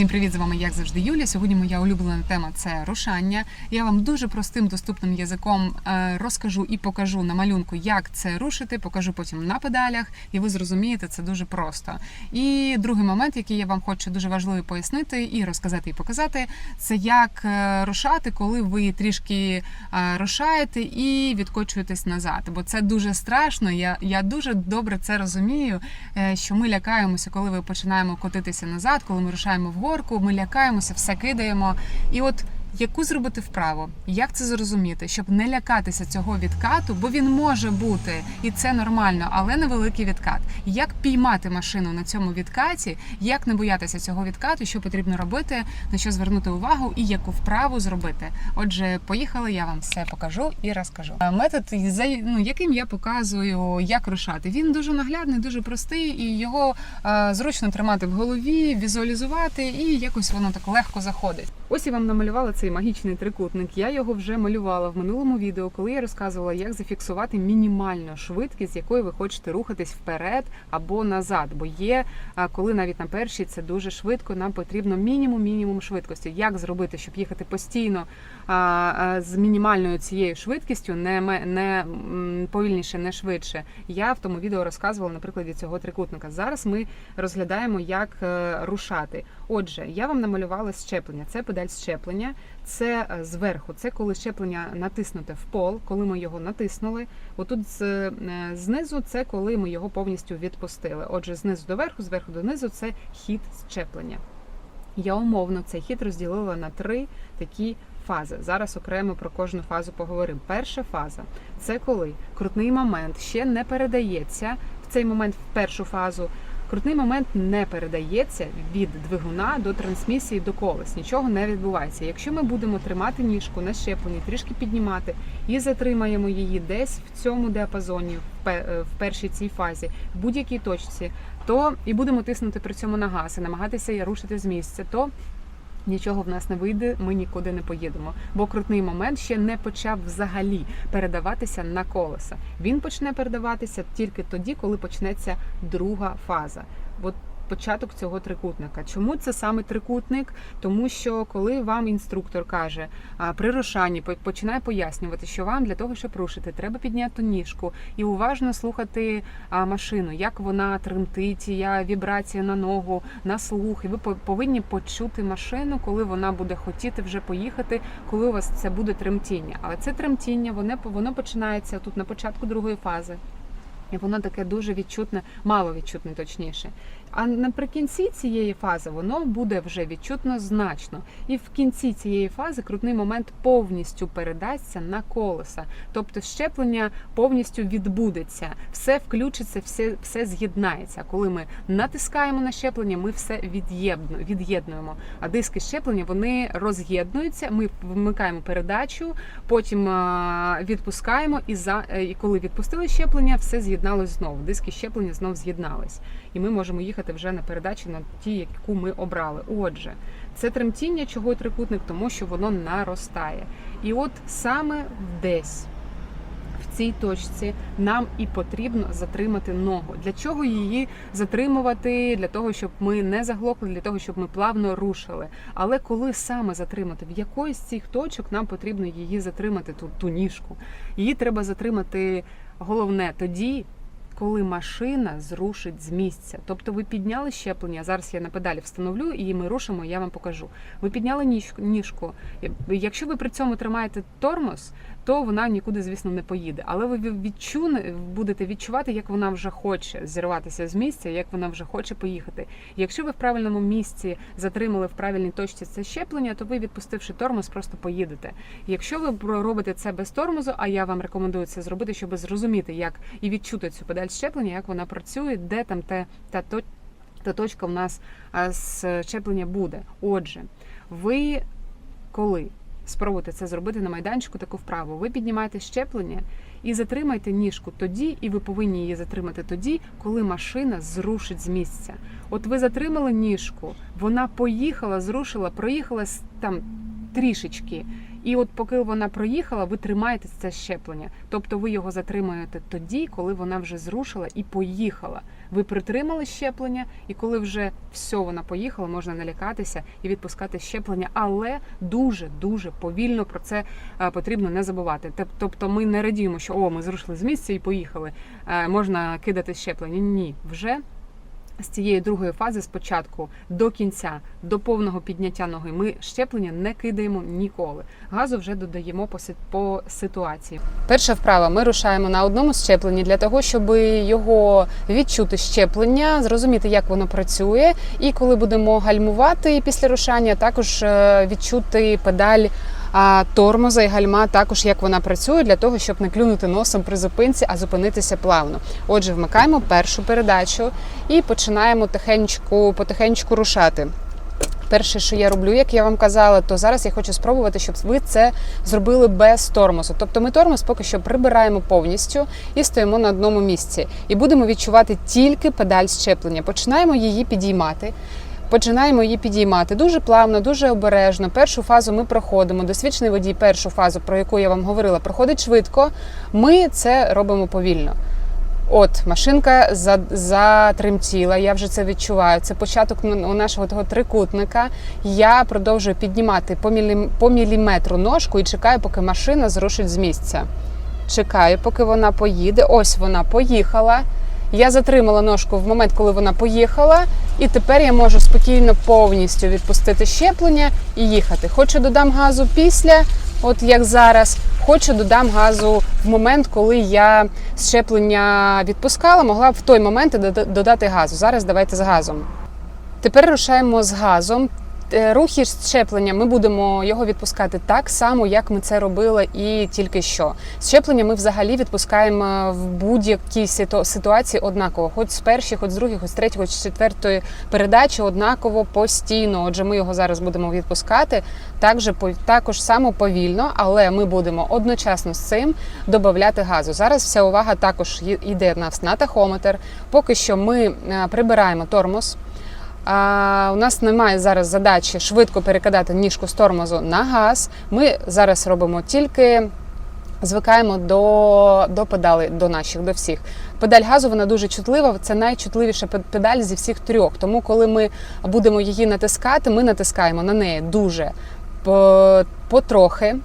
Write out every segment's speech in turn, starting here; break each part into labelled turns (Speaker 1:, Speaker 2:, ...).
Speaker 1: Всім привіт! З вами як завжди Юля. Сьогодні моя улюблена тема це рушання. Я вам дуже простим доступним язиком е, розкажу і покажу на малюнку, як це рушити. Покажу потім на педалях, і ви зрозумієте це дуже просто. І другий момент, який я вам хочу дуже важливо пояснити і розказати і показати, це як е, рушати, коли ви трішки е, рушаєте і відкочуєтесь назад. Бо це дуже страшно. Я, я дуже добре це розумію, що ми лякаємося, коли ми починаємо котитися назад, коли ми рушаємо в горку, ми лякаємося, все кидаємо. І от яку зробити вправу? Як це зрозуміти, щоб не лякатися цього відкату, бо він може бути, і це нормально, але невеликий відкат. Як піймати машину на цьому відкаті, як не боятися цього відкату, що потрібно робити, на що звернути увагу і яку вправу зробити. Отже, поїхали, я вам все покажу і розкажу. Е, Метод, ну, яким я показую, як рушати. Він дуже наглядний, дуже простий, і його е, зручно тримати в голові, візуалізувати, і якось воно так легко заходить. Ось я вам намалювала цей магічний трикутник. Я його вже малювала в минулому відео, коли я розказувала, як зафіксувати мінімальну швидкість, з якою ви хочете рухатись вперед або назад. Бо є, коли навіть на першій це дуже швидко, нам потрібно мінімум мінімум швидкості. Як зробити, щоб їхати постійно з мінімальною цією швидкістю, не, не повільніше, не швидше. Я в тому відео розказувала на прикладі цього трикутника. Зараз ми розглядаємо, як е, рушати. Отже, я вам намалювала щеплення. Це педаль щеплення, це е, зверху. Це коли щеплення натиснуте в пол, коли ми його натиснули. Отут е, знизу це коли ми його повністю відпустили. Отже, знизу до верху, зверху до низу це хід щеплення. Я умовно цей хід розділила на три такі фази. Зараз окремо про кожну фазу поговоримо. Перша фаза це коли крутний момент ще не передається в цей момент в першу фазу. Крутний момент не передається від двигуна до трансмісії до колес. Нічого не відбувається. Якщо ми будемо тримати ніжку на щепленні, трішки піднімати і затримаємо її десь в цьому діапазоні, е, в першій цій фазі, в будь-якій точці, то і будемо тиснути при цьому на газ і намагатися рушити з місця, то нічого в нас не вийде, ми нікуди не поїдемо. Бо крутний момент ще не почав взагалі передаватися на колеса. Він почне передаватися тільки тоді, коли почнеться друга фаза. От початок цього трикутника. Чому це саме трикутник? Тому що коли вам інструктор каже при рушанні, починає пояснювати, що вам для того, щоб рушити, треба підняти ніжку і уважно слухати машину, як вона тремтить, я вібрація на ногу, на слух. І ви повинні почути машину, коли вона буде хотіти вже поїхати, коли у вас це буде тремтіння. Але це тремтіння, воно, воно починається тут на початку другої фази. І воно таке дуже відчутне, мало відчутне, точніше. А наприкінці цієї фази воно буде вже відчутно значно. І в кінці цієї фази крутний момент повністю передасться на колеса. Тобто щеплення повністю відбудеться, все включиться, все, все з'єднається. Коли ми натискаємо на щеплення, ми все від'єднуємо. А диски щеплення вони роз'єднуються. Ми вмикаємо передачу, потім відпускаємо, і за е, і коли відпустили щеплення, все з'єдналось знову. Диски щеплення знов з'єднались, і ми можемо їхати вже на передачі на ті, яку ми обрали. Отже, це тремтіння, чого трикутник, тому що воно наростає. І от саме десь. В цій точці нам і потрібно затримати ногу. Для чого її затримувати? Для того, щоб ми не заглохли, для того, щоб ми плавно рушили. Але коли саме затримати, в якої з цих точок нам потрібно її затримати, ту, ту ніжку? Її треба затримати головне тоді. Коли машина зрушить з місця, тобто ви підняли щеплення. Зараз я на педалі встановлю і ми рушимо. Я вам покажу. Ви підняли ніжку. Якщо ви при цьому тримаєте тормоз, то вона нікуди, звісно, не поїде. Але ви відчуне, будете відчувати, як вона вже хоче зірватися з місця, як вона вже хоче поїхати. Якщо ви в правильному місці затримали в правильній точці це щеплення, то ви, відпустивши тормоз, просто поїдете. Якщо ви робите це без тормозу, а я вам рекомендую це зробити, щоб зрозуміти, як і відчути цю педаль щеплення, як вона працює, де там те та то. Та точка в нас з щеплення буде. Отже, ви коли спробуйте це зробити на майданчику таку вправу. Ви піднімаєте щеплення і затримайте ніжку тоді, і ви повинні її затримати тоді, коли машина зрушить з місця. От ви затримали ніжку, вона поїхала, зрушила, проїхала там трішечки. І от поки вона проїхала, ви тримаєте це щеплення. Тобто ви його затримуєте тоді, коли вона вже зрушила і поїхала. Ви притримали щеплення, і коли вже все вона поїхала, можна налякатися і відпускати щеплення, але дуже дуже повільно про це е, потрібно не забувати. Тобто, ми не радіємо, що о, ми зрушили з місця і поїхали. Е, Можна кидати щеплення. Ні, вже з цієї другої фази спочатку до кінця, до повного підняття ноги, ми щеплення не кидаємо ніколи. Газу вже додаємо по, си- по ситуації. Перша вправа. Ми рушаємо на одному щепленні для того, щоб його відчути щеплення, зрозуміти, як воно працює, і коли будемо гальмувати після рушання, також е, відчути педаль. А тормоза і гальма також як вона працює для того, щоб не клюнути носом при зупинці, а зупинитися плавно. Отже, вмикаємо першу передачу і починаємо тихеньку, потихеньку рушати. Перше, що я роблю, як я вам казала, то зараз я хочу спробувати, щоб ви це зробили без тормозу. Тобто ми тормоз поки що прибираємо повністю і стоїмо на одному місці. І будемо відчувати тільки педаль щеплення. Починаємо її підіймати. Починаємо її підіймати дуже плавно, дуже обережно. Першу фазу ми проходимо. Досвідчений водій, першу фазу, про яку я вам говорила, проходить швидко. Ми це робимо повільно. От машинка затремтіла, я вже це відчуваю. Це початок у нашого того трикутника. Я продовжую піднімати по, мілі, по міліметру ножку і чекаю, поки машина зрушить з місця. Чекаю, поки вона поїде. Ось вона поїхала. Я затримала ножку в момент, коли вона поїхала, і тепер я можу спокійно повністю відпустити щеплення і їхати. Хочу додам газу після, от як зараз. Хочу додам газу в момент, коли я щеплення відпускала, могла б в той момент додати газу. Зараз давайте з газом. Тепер рушаємо з газом. Е, Рухи щеплення ми будемо його відпускати так само, як ми це робили і тільки що. Щеплення ми взагалі відпускаємо в будь-якій ситу- ситуації однаково, хоч з першої, хоч з другої, хоч з третьої, хоч з четвертої передачі однаково постійно. Отже, ми його зараз будемо відпускати також, також само повільно, але ми будемо одночасно з цим додати газу. Зараз вся увага також йде в нас на тахометр. Поки що ми е, прибираємо тормоз. А, у нас немає зараз задачі швидко перекидати ніжку з тормозу на газ. Ми зараз робимо тільки. Звикаємо до, до педалей, до наших, до всіх. Педаль газу вона дуже чутлива. Це найчутливіша педаль зі всіх трьох. Тому, коли ми будемо її натискати, ми натискаємо на неї дуже потрохи,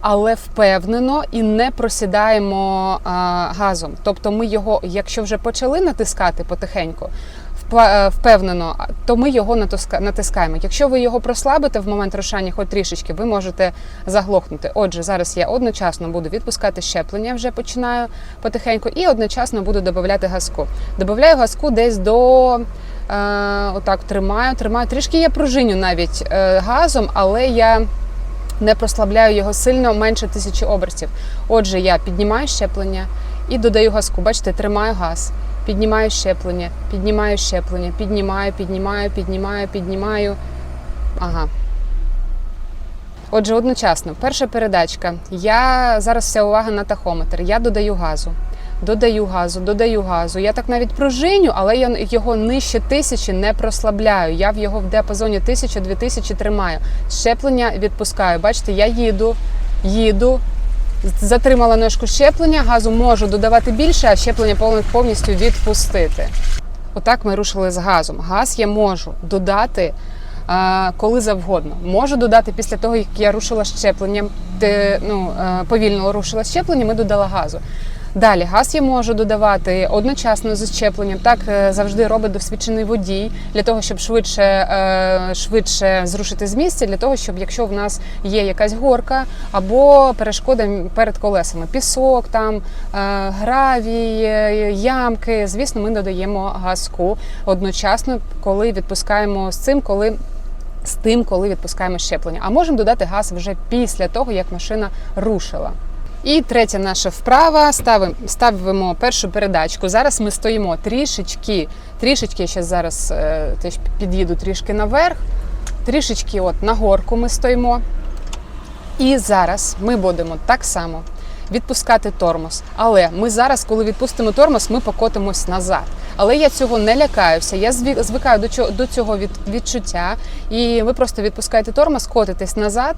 Speaker 1: але впевнено і не просідаємо а, газом. Тобто, ми його, якщо вже почали натискати потихеньку, впевнено, то ми його натискаємо. Якщо ви його прослабите в момент рушання, хоч трішечки, ви можете заглохнути. Отже, зараз я одночасно буду відпускати щеплення, вже починаю потихеньку, і одночасно буду додати газку. Добавляю газку десь до. е, Отак тримаю, тримаю. Трішки я пружиню навіть е, газом, але я не прослабляю його сильно менше тисячі обертів. Отже, я піднімаю щеплення і додаю газку. Бачите, тримаю газ, піднімаю щеплення, піднімаю щеплення, піднімаю, піднімаю, піднімаю, піднімаю. Ага. Отже, одночасно, перша передачка. Я зараз вся увага на тахометр. Я додаю газу. Додаю газу, додаю газу. Я так навіть пружиню, але я його нижче тисячі не прослабляю. Я в його в диапазоні тисяча-дві тисячі тримаю. Щеплення відпускаю. Бачите, я їду, їду. Затримала ножку щеплення, газу можу додавати більше, а щеплення повністю відпустити. Отак ми рушили з газом. Газ я можу додати коли завгодно. Можу додати після того, як я рушила щепленням, де ну, е, повільно рушила щеплення, ми додала газу. Далі газ я можу додавати одночасно з щепленням. Так е, завжди робить досвідчений водій для того, щоб швидше, е, швидше зрушити з місця, для того, щоб якщо в нас є якась горка або перешкода перед колесами, пісок, там е, гравій, ямки. Звісно, ми додаємо газку одночасно, коли відпускаємо з цим, коли. З тим, коли відпускаємо щеплення, а можемо додати газ вже після того, як машина рушила. І третя наша вправа. Ставимо, ставимо першу передачку. Зараз ми стоїмо трішечки, трішечки, я ще зараз е, теж під'їду трішки наверх, трішечки от на горку ми стоїмо. І зараз ми будемо так само відпускати тормоз. Але ми зараз, коли відпустимо тормоз, ми покотимось назад. Але я цього не лякаюся. Я звикаю до цього, відчуття. І ви просто відпускаєте тормоз, котитесь назад.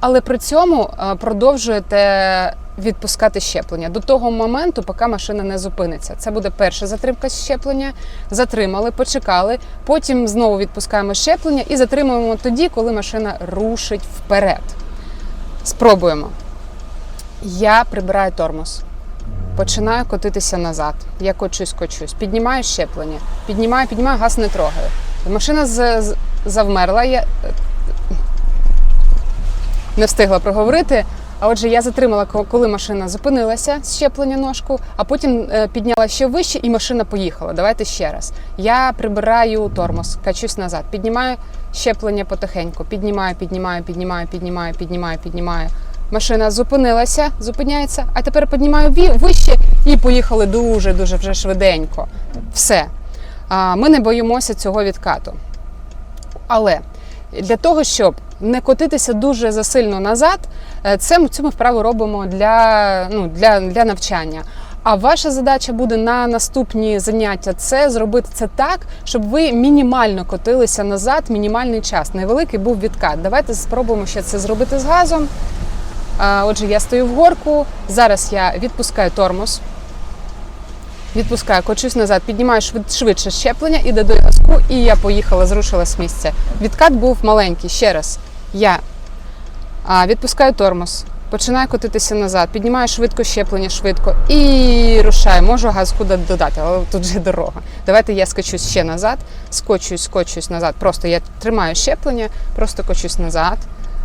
Speaker 1: Але при цьому е, продовжуєте відпускати щеплення до того моменту, поки машина не зупиниться. Це буде перша затримка щеплення. Затримали, почекали. Потім знову відпускаємо щеплення і затримуємо тоді, коли машина рушить вперед. Спробуємо. Я прибираю тормоз. Починаю котитися назад. Я кочусь, кочусь. Піднімаю щеплення. Піднімаю, піднімаю, газ не трогаю. Машина завмерла. Я е, не встигла проговорити. А отже, я затримала, коли машина зупинилася з щеплення ножку, а потім е, підняла ще вище, і машина поїхала. Давайте ще раз. Я прибираю тормоз, качусь назад, піднімаю щеплення потихеньку. Піднімаю, піднімаю, піднімаю, піднімаю, піднімаю, піднімаю. Машина зупинилася, зупиняється, а тепер піднімаю вище і поїхали дуже дуже вже швиденько. Все. Ми не боїмося цього відкату. Але для того, щоб не котитися дуже засильно назад, е, це цю ми вправу робимо для, ну, для, для навчання. А ваша задача буде на наступні заняття це зробити це так, щоб ви мінімально котилися назад, мінімальний час. Невеликий був відкат. Давайте спробуємо ще це зробити з газом. Отже, я стою в горку. Зараз я відпускаю тормоз. Відпускаю, кочусь назад, піднімаю швид- швидше щеплення і додаю газку, і я поїхала, зрушила з місця. Відкат був маленький. Ще раз. Я відпускаю тормоз, починаю котитися назад, піднімаю швидко щеплення, швидко і рушаю. Можу газку до- додати, але тут же дорога. Давайте я скочусь ще назад, скочусь, скочусь назад. Просто я тримаю щеплення, просто кочусь назад.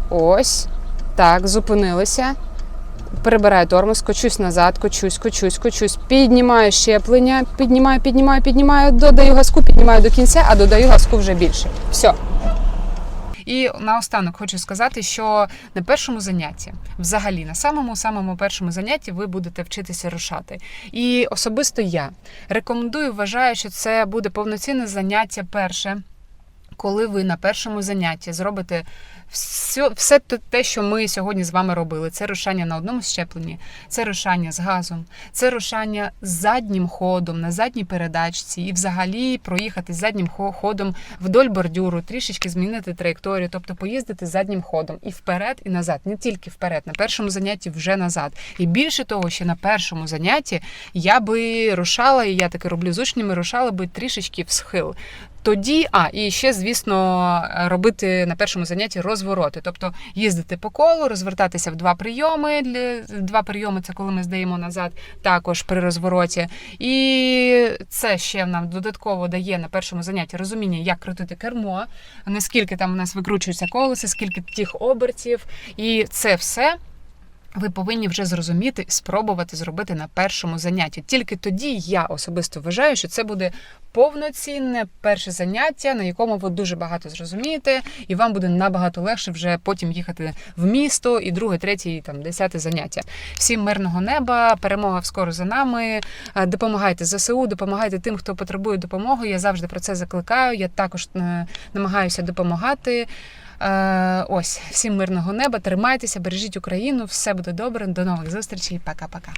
Speaker 1: Ось. Так, зупинилися. Перебираю тормоз, кочусь назад, кочусь, кочусь, кочусь, піднімаю щеплення, піднімаю, піднімаю, піднімаю, додаю газку, піднімаю до кінця, а додаю газку вже більше. Все. І наостанок хочу сказати, що на першому занятті, взагалі, на самому самому першому занятті, ви будете вчитися рушати. І особисто я рекомендую, вважаю, що це буде повноцінне заняття перше. Коли ви на першому занятті зробите все, все те- що ми сьогодні з вами робили, це рушання на одному щепленні, це рушання з газом, це рушання з заднім ходом на задній передачці, і взагалі проїхати заднім ходом вдоль бордюру, трішечки змінити траєкторію, тобто поїздити заднім ходом і вперед, і назад, не тільки вперед, на першому занятті вже назад. І більше того, ще на першому занятті я би рушала, і я таке роблю з учнями, рушала би трішечки в схил. Тоді, а і ще, звісно, робити на першому занятті розвороти, тобто їздити по колу, розвертатися в два прийоми. Для два прийоми це коли ми здаємо назад, також при розвороті. І це ще нам додатково дає на першому занятті розуміння, як крутити кермо, наскільки там у нас викручується колеса, скільки тих обертів, і це все. Ви повинні вже зрозуміти, спробувати зробити на першому занятті. Тільки тоді я особисто вважаю, що це буде повноцінне перше заняття, на якому ви дуже багато зрозумієте, і вам буде набагато легше вже потім їхати в місто і друге, третє, і там десяте заняття. Всім мирного неба, перемога скоро за нами. Е, Допомагайте ЗСУ, допомагайте тим, хто потребує допомоги. Я завжди про це закликаю. Я також е, намагаюся допомагати. Е, Ось всім мирного неба, тримайтеся, бережіть Україну, все буде добре. До нових зустрічей. Пока-пока.